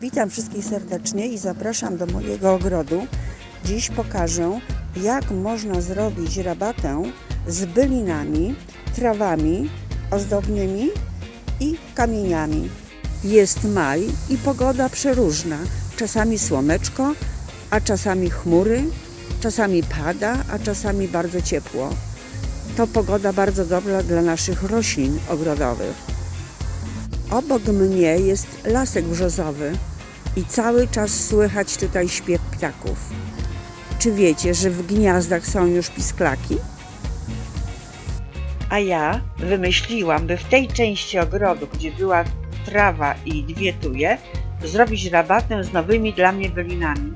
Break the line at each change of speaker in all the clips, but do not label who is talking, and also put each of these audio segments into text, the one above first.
Witam wszystkich serdecznie i zapraszam do mojego ogrodu. Dziś pokażę, jak można zrobić rabatę z bylinami, trawami ozdobnymi i kamieniami. Jest maj i pogoda przeróżna. Czasami słoneczko, a czasami chmury, czasami pada, a czasami bardzo ciepło. To pogoda bardzo dobra dla naszych roślin ogrodowych. Obok mnie jest lasek brzozowy i cały czas słychać tutaj śpiew ptaków. Czy wiecie, że w gniazdach są już pisklaki?
A ja wymyśliłam, by w tej części ogrodu, gdzie była trawa i dwie tuje, zrobić rabatę z nowymi dla mnie bylinami.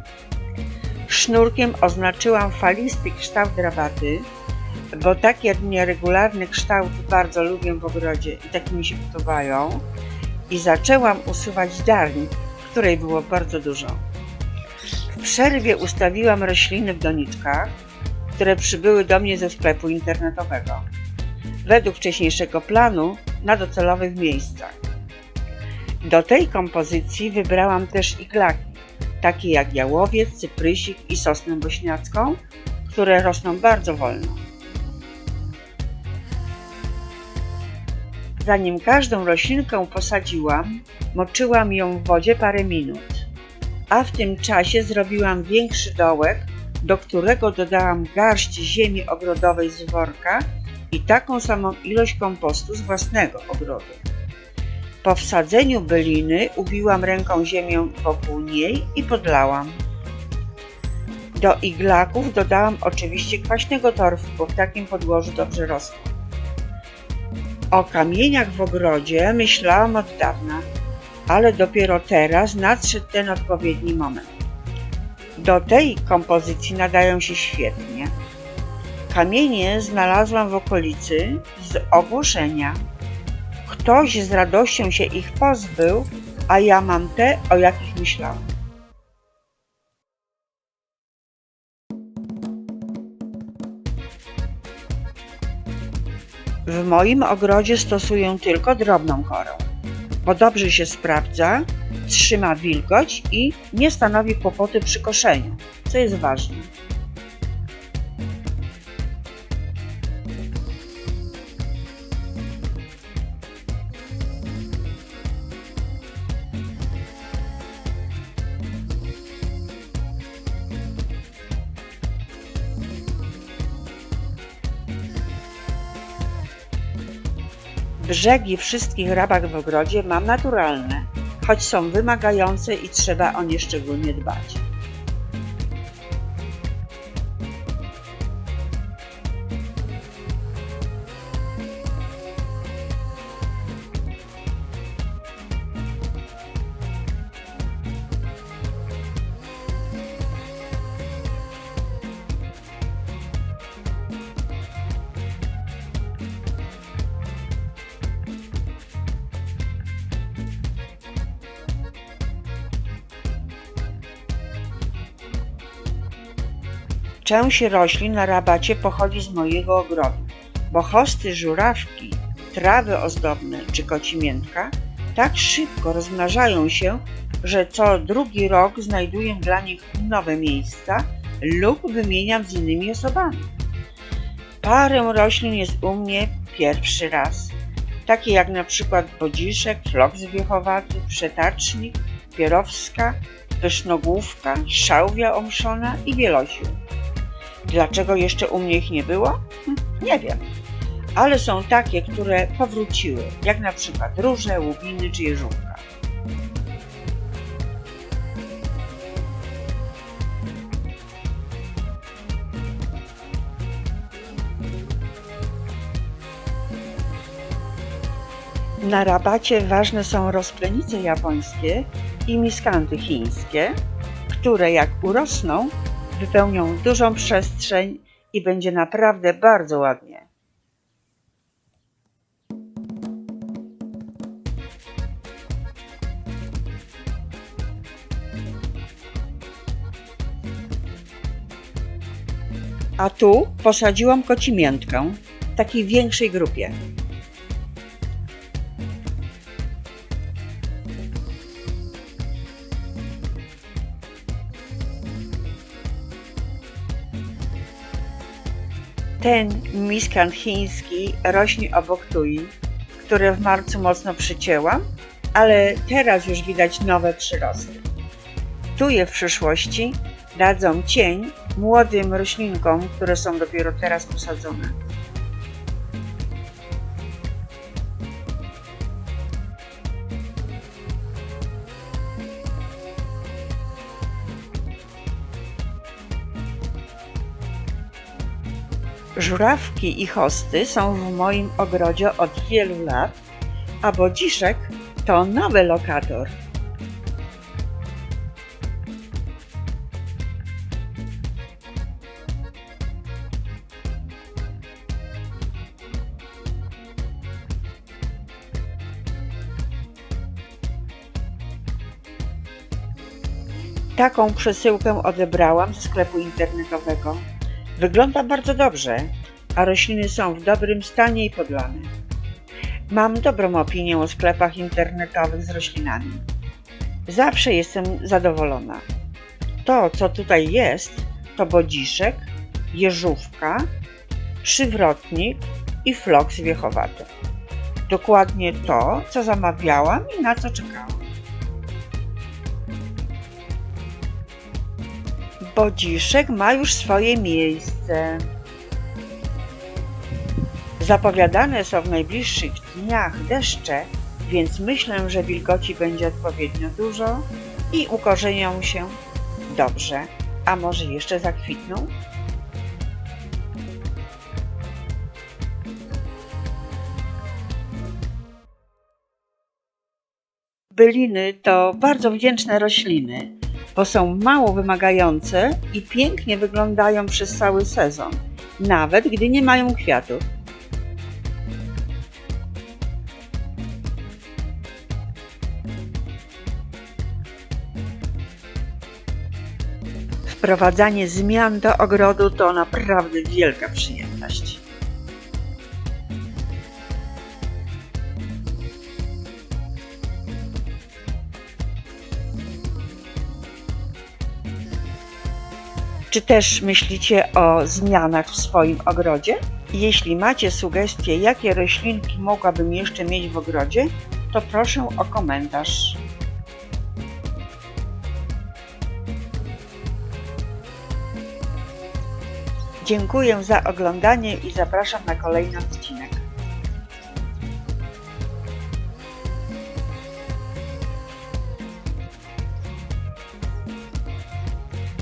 Sznurkiem oznaczyłam falisty kształt rabaty, bo takie nieregularne kształty bardzo lubię w ogrodzie i takie mi się podobają. I zaczęłam usuwać darń, której było bardzo dużo. W przerwie ustawiłam rośliny w doniczkach, które przybyły do mnie ze sklepu internetowego według wcześniejszego planu na docelowych miejscach. Do tej kompozycji wybrałam też iglaki, takie jak jałowiec, cyprysik i sosnę bośniacką, które rosną bardzo wolno. Zanim każdą roślinkę posadziłam, moczyłam ją w wodzie parę minut, a w tym czasie zrobiłam większy dołek, do którego dodałam garść ziemi ogrodowej z worka i taką samą ilość kompostu z własnego ogrodu. Po wsadzeniu byliny ubiłam ręką ziemię wokół niej i podlałam. Do iglaków dodałam oczywiście kwaśnego torfu, bo w takim podłożu dobrze rosną. O kamieniach w ogrodzie myślałam od dawna, ale dopiero teraz nadszedł ten odpowiedni moment. Do tej kompozycji nadają się świetnie. Kamienie znalazłam w okolicy z ogłoszenia. Ktoś z radością się ich pozbył, a ja mam te, o jakich myślałam. W moim ogrodzie stosuję tylko drobną korę, bo dobrze się sprawdza, trzyma wilgoć i nie stanowi kłopoty przy koszeniu, co jest ważne. Brzegi wszystkich rabak w ogrodzie mam naturalne, choć są wymagające i trzeba o nie szczególnie dbać. Część roślin na rabacie pochodzi z mojego ogrodu, bo hosty żurawki, trawy ozdobne czy kocimiętka tak szybko rozmnażają się, że co drugi rok znajduję dla nich nowe miejsca lub wymieniam z innymi osobami. Parę roślin jest u mnie pierwszy raz, takie jak na przykład bodziszek, floks wiechowaty, przetacznik, pierowska, pysznogłówka, szałwia omszona i wielosił. Dlaczego jeszcze u mnie ich nie było? Hm, Nie wiem. Ale są takie, które powróciły, jak na przykład róże, łubiny czy jeżówka. Na rabacie ważne są rozplenice japońskie i miskanty chińskie, które jak urosną, wypełnią dużą przestrzeń i będzie naprawdę bardzo ładnie. A tu posadziłam kocimiętkę w takiej większej grupie. Ten miskant chiński rośnie obok tui, które w marcu mocno przycięłam, ale teraz już widać nowe przyrosty. Tuje w przyszłości dadzą cień młodym roślinkom, które są dopiero teraz posadzone. Żurawki i hosty są w moim ogrodzie od wielu lat, a bodziszek to nowy lokator. Taką przesyłkę odebrałam ze sklepu internetowego. Wygląda bardzo dobrze, a rośliny są w dobrym stanie i podlane. Mam dobrą opinię o sklepach internetowych z roślinami. Zawsze jestem zadowolona. To, co tutaj jest, to bodziszek, jeżówka, przywrotnik i floks wiechowaty. Dokładnie to, co zamawiałam i na co czekałam. Bodziszek ma już swoje miejsce. Zapowiadane są w najbliższych dniach deszcze, więc myślę, że wilgoci będzie odpowiednio dużo i ukorzenią się dobrze. A może jeszcze zakwitną? Byliny to bardzo wdzięczne rośliny, bo są mało wymagające i pięknie wyglądają przez cały sezon, nawet gdy nie mają kwiatów. Wprowadzanie zmian do ogrodu to naprawdę wielka przyjemność. Czy też myślicie o zmianach w swoim ogrodzie? Jeśli macie sugestie, jakie roślinki mogłabym jeszcze mieć w ogrodzie, to proszę o komentarz. Dziękuję za oglądanie i zapraszam na kolejny odcinek.